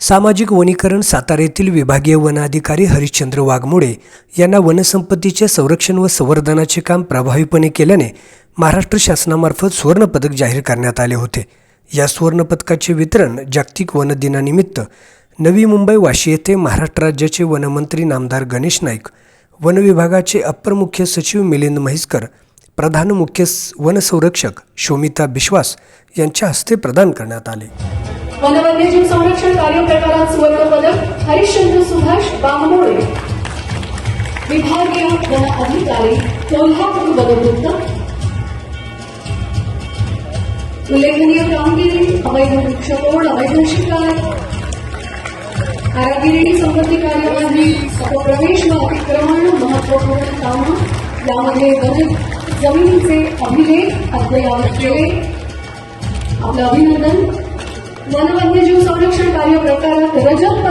सामाजिक वनीकरण सातारा येथील विभागीय वनाधिकारी हरिश्चंद्र वाघमोडे यांना वनसंपत्तीचे संरक्षण व संवर्धनाचे काम प्रभावीपणे केल्याने महाराष्ट्र शासनामार्फत सुवर्णपदक जाहीर करण्यात आले होते. या सुवर्णपदकाचे वितरण जागतिक वन दिनानिमित्त नवी मुंबई वाशी येथे महाराष्ट्र राज्याचे वनमंत्री नामदार गणेश नाईक वन विभागाचे अप्पर मुख्य सचिव मिलिंद म्हैसकर प्रधान मुख्य वनसंरक्षक शोमिता बिश्वास यांच्या हस्ते प्रदान करण्यात आले. वन वन्यजीव संरक्षण कार्यप्रकारात सुवर्ण पदक हरिश्चंद्र सुभाष बामणोळे विभागीय वन अधिकारी कोल्हापूर वनवृत्त उल्लेखनीय कामगिरी अवैध वृक्षतोड अवैध शिकार. कारागिरी संपत्ती कार्यवाही प्रवेश व अतिक्रमण महत्त्वपूर्ण कामं. यामध्ये वन जमिनीचे अभिलेख अद्ययावत केले. आपलं अभिनंदन. વન વન્યજીવ સંરક્ષણ કાર્યકર્તા રજત